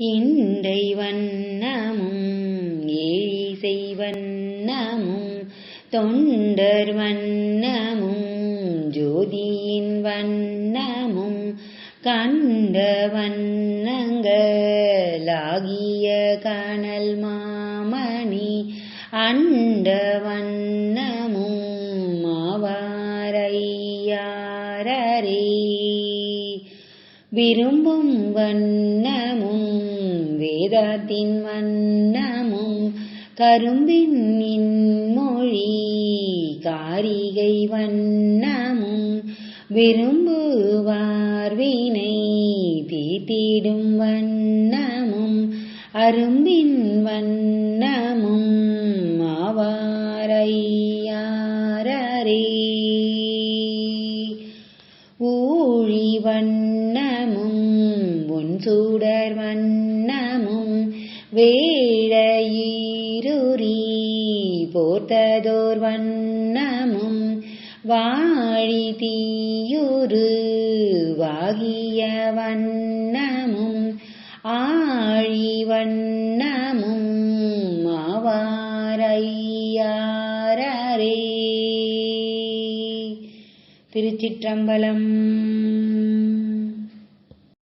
இன்றை வண்ணமும் ஏழிசை வண்ணமும் தொண்டர் வண்ணமும் ஜோதியின் வண்ணமும் கண்ட வண்ணங்களாகிய கனல் மாமணி அண்ட வண்ணமும் மாவாரையாரரே. விரும்பும் வண்ணமும் வேதத்தின் வண்ணமும் கரும்பின் மொழி காரிகை வண்ணமும் விரும்புவார் வினை தீத்திடும் வண்ணமும் அரும்பின் வண்ணமும் மாவாரையாரரே ஊழி வண்ணமும் உன் சூட வேழையீருரி போர்த்ததோர் வண்ணமும் வாழி தீயுரு வாகிய வண்ணமும் ஆழி வண்ணமும் மாவாரையாரே திருச்சிற்றம்பலம்